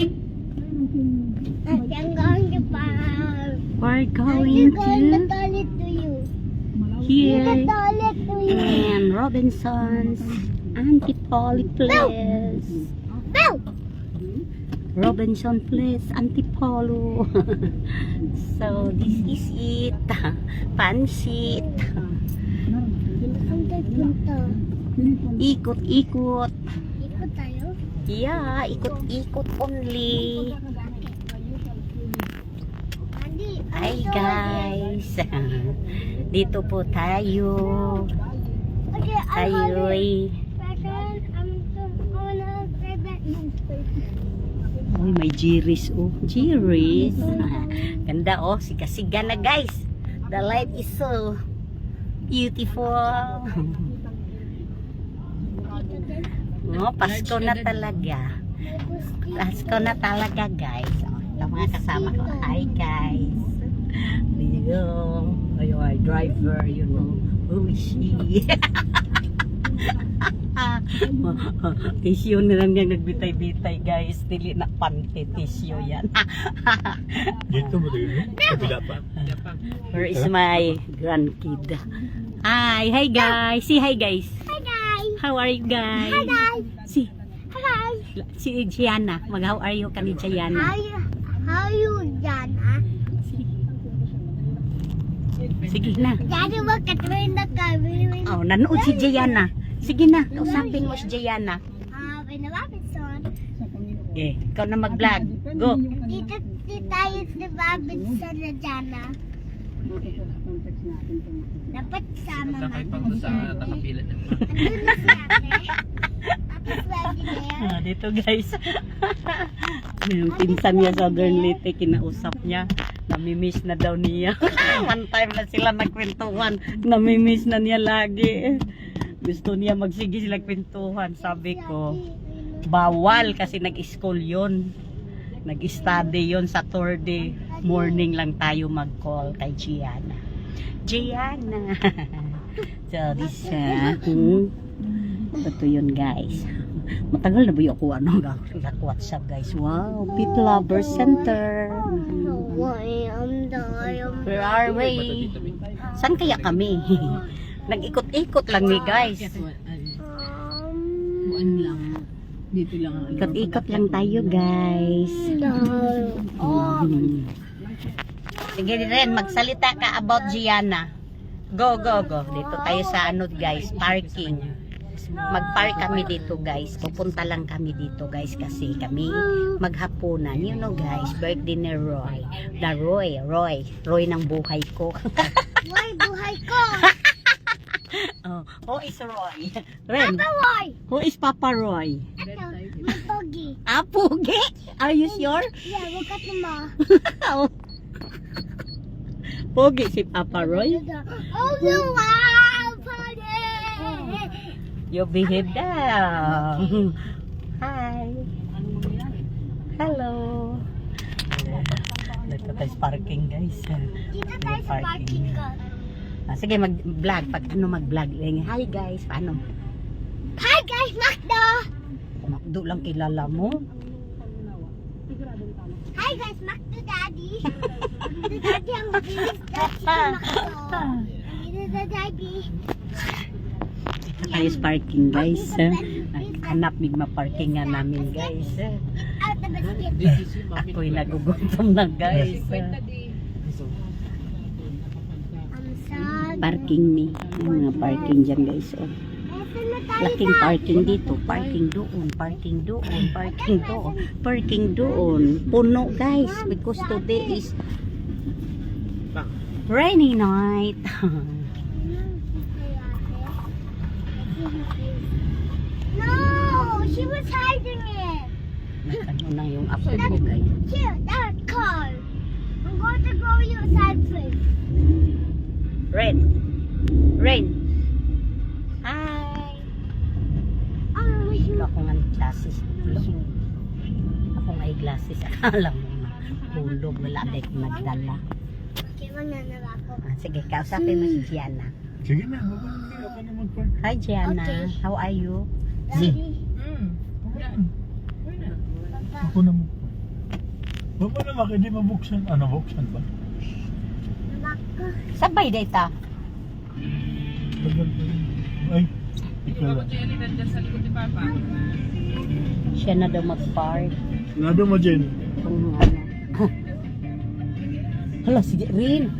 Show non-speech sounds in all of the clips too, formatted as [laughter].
I'm going to park. We're going to to toilet to you. The here toilet to you. and Robinson's Antipolo Place. Bow! Robinson Place, Antipolo. [laughs] so this is it. [laughs] Pansit. Ikot-ikot. Yeah, ikot-ikot only. Hi guys. [laughs] Dito po tayo. Tayo'y Uy, may jiris oh. Jiris. [laughs] Ganda oh. Siga-siga na guys. The light is so beautiful. [laughs] Oh, Pasko na talaga. Pasko na talaga guys. Oh, ito mga kasama ko. Hi guys. Yo. Ayo, ay driver, you know. Who is she? [laughs] tisyo na lang yung nagbitay-bitay guys. Dili na panty tisyo yan. [laughs] Dito mo din. Kabila pa. Where is my grandkid? Hi, hi guys. See hi guys. How are you guys? Hi guys! Si Hi! si Gianna. Mag how are you ka ni How Gianna? you, how you, Jana? Sige na. Daddy, wag ka tuloy na kami. Oh, nanood si Gianna. Sige na, kausapin mo si Gianna. Ah, pinababit son. Okay, ikaw na mag-vlog. Go. Dito, dito tayo sa babit sa na Jana. Dapat sama Sakay man. pang doon sa nakapila ng mga. Ah, dito guys. yung pinsan niya sa Leyte, kinausap niya. Namimiss na daw niya. [laughs] One time na sila nagkwentuhan. Namimiss na niya lagi. Gusto niya magsige sila kwentuhan. Sabi ko, bawal kasi nag-school yon nag-study yon Saturday morning lang tayo mag-call kay Gianna. Gianna! [laughs] So this uh, hmm, ito yun guys. Matagal na ba yung ako ano [laughs] whatsapp guys? Wow Pit Lover Center. Why am dying? where are we? Saan kaya kami? [laughs] Nag-ikot-ikot lang ni guys. Um, lang. Dito lang ang ikot-ikot lang tayo guys. Oh. Sige rin, magsalita ka about Gianna. Go, go, go. Dito tayo sa ano guys, parking. Mag-park kami dito guys. Pupunta lang kami dito guys kasi kami maghapunan. You know guys, birthday ni Roy. Na Roy, Roy. Roy ng buhay ko. [laughs] why buhay ko? [laughs] oh, who is Roy? Ren, Papa, why? who is Papa Roy? Ito, mapogi. Ah, Pugi? Are you sure? Yeah, look at mo. [laughs] Pugi si Papa Roy? Oh, no! You behave down. Hi. Hello. Dito tayo sa parking guys. Dito tayo sa parking. Ah, sige, mag-vlog. Pag ano mag-vlog. eh, Hi guys, paano? Hi guys, Macdo! Makdo lang kilala mo. Hi guys, Macdo Daddy! [laughs] Macdo Daddy ang bilis dati sa Macdo. Dito sa Daddy. [laughs] Sa parking guys. Hanap migma parking nga namin guys. Basket. Ako'y nagugutom na guys. Sad. Parking. Yung mga parking dyan guys. Oh. Laking parking dito, parking doon, parking doon, parking doon, parking doon. Puno guys because today is rainy night. [laughs] No, she was hiding it. ano na yung apo ko guys. Here, that car. I'm going to go outside first. Rain. Rain. Glasses. Ako nga glasses. [laughs] Akala mo na. Hulog. Wala na akong nagdala. Ah, sige, kausapin mo si Gianna. Sige na, ako na mag-park. Hi Gianna. Okay. How are you? Daddy, Hmm. Yan. Papa, Ako na mag-park. Baba naman, hindi mabuksan. Ano, buksan ba? Sabay data. Tagal pa yun. Ay, ikaw lang. Siya na daw mag-park. Nado mo, Jen. Kung ano. [laughs] Hala, sige, Rin.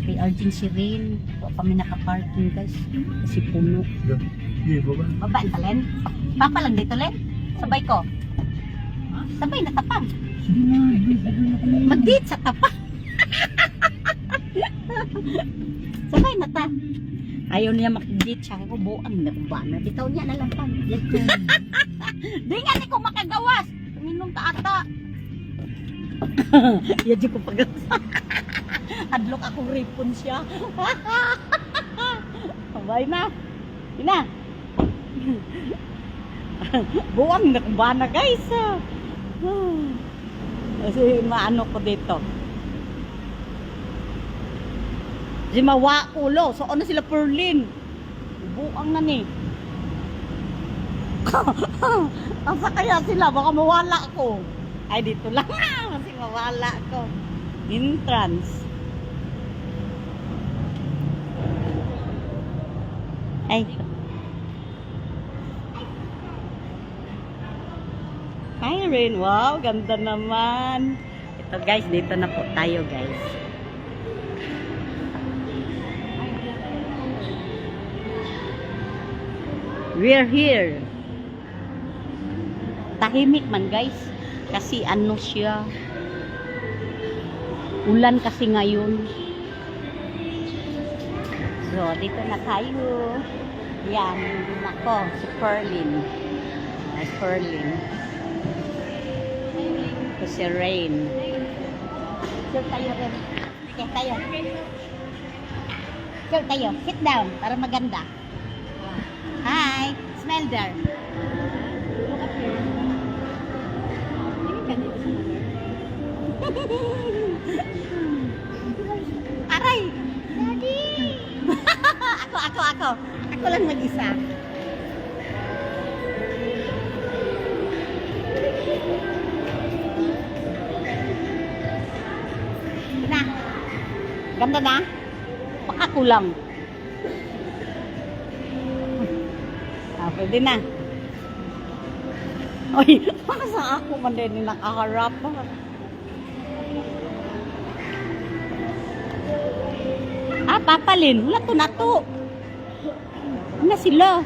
Okay, Arjun si Rin. Wala kami nakaparking guys. Kasi puno. Sige, baba. Babaan ka, Len? Papa lang dito, Len. Sabay ko. Sabay na tapang. Sige na, sige na. Mag-date sa tapang. [laughs] Sabay na ta. Ayaw niya mag-date siya. Ako buang na ba. Bitaw niya na lang pa. [laughs] Di nga ni ko makagawas. Minong ka ata. [laughs] Yan di ko pagawas. [laughs] Hadlok akong ripon siya. Sabay na. Ina. Buwang na ba guys. [sighs] Kasi maano ko dito. Si Mawa ulo. So ano sila Perlin? Buang na ni. Asa [laughs] kaya sila? Baka mawala ako. Ay dito lang. [laughs] Kasi mawala ako. Entrance. Ay. Hi Rin. Wow, ganda naman. Ito guys, dito na po tayo guys. We're here. Tahimik man guys. Kasi ano siya. Ulan kasi ngayon. So, dito na tayo. Yan, nako, si Perlin. Ay, Perlin. Ito si Rain. Chill tayo rin. Tayo. Chill tayo. Sit down para maganda. Hi! Smell there. Look up here. [laughs] Aray! Daddy. [laughs] ako, ako, ako. Ako lang mag-isa. Na. Ganda na? Baka kulang. Pwede na. Oy, baka [laughs] sa ako man din nakaharap. Ah, papalin. Wala to na to. Na sila.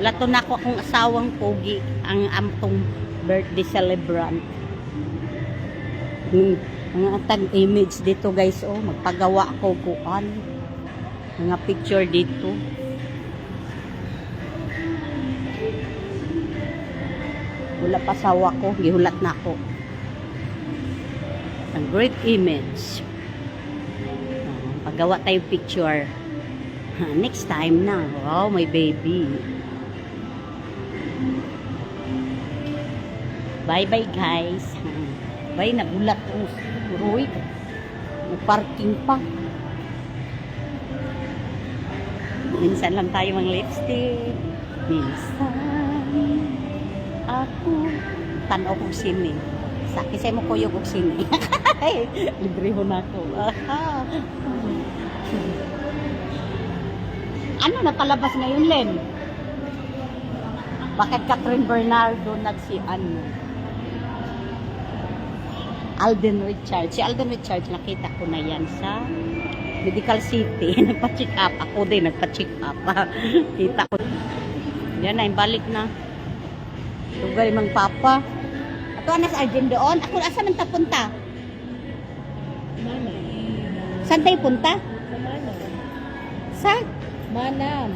Wala to na ako akong asawang pogi. Ang amtong birthday celebrant. Hmm. Mga tag image dito guys. Oh, magpagawa ako kuan. Mga picture dito. Wala pa sawa ko. Gihulat na ako. Ang great image. Ah, Paggawa tayo picture. Ha, Next time na. Wow, my baby. Bye-bye guys. Ah, Bye, nagulat ko. Roy, parking pa. Minsan lang tayo mang lipstick. Minsan ako tanaw kong sini. Sa kisay mo kuyog og sini. [laughs] Libre ho na ako. ano nakalabas ngayon, Len? Bakit Catherine Bernardo nag si ano? Alden Richards. Si Alden Richards, nakita ko na yan sa Medical City. [laughs] Nagpa-check up. Ako din, nagpa-check up. [laughs] Kita ko. Yan na, balik na. Tugay mang papa. Ato anas Arjen doon. Ako asa man ta punta? Saan tayo punta? Sa Manam.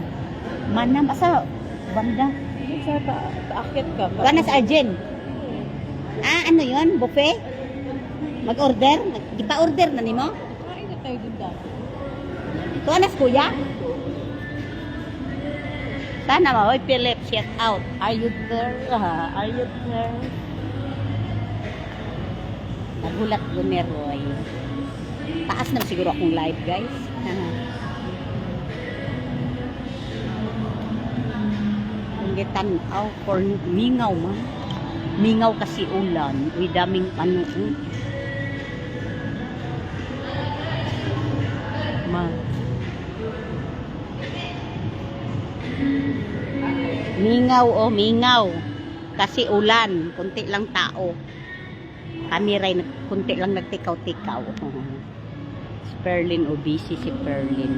Manam asa banda. Sa pa, paakit ka. Ato anas Arjen. Ah, ano 'yon? Buffet? Mag-order? Di pa order na nimo? Kain na tayo dun dati. Ito anas kuya? Sana mo, oy Philip, shout out. Are you there? Ah, Are you there? Nagulat ko ni Roy. Taas na siguro akong live, guys. Gitan, oh, for mingaw man. Mingaw kasi ulan. Uy, daming ano. Mingaw oh, mingaw. Kasi ulan, kunti lang tao. Kami rin, kunti lang nagtikaw-tikaw. [laughs] si Perlin, o busy si Perlin.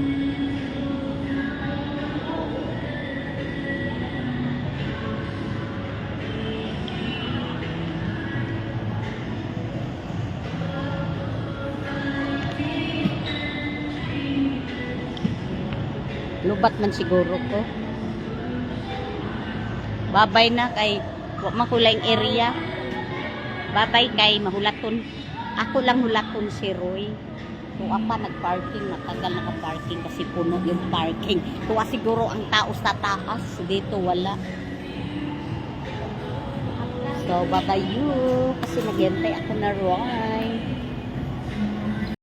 Lubat man siguro ko. Babay na kay wa makulayng area. Babay kay mahulaton. Ako lang hulaton si Roy. Tuwa pa nag-parking, matagal naka-parking kasi puno yung parking. Tuwa siguro ang tao sa taas, dito wala. So, babay you. Kasi naghintay ako na Roy.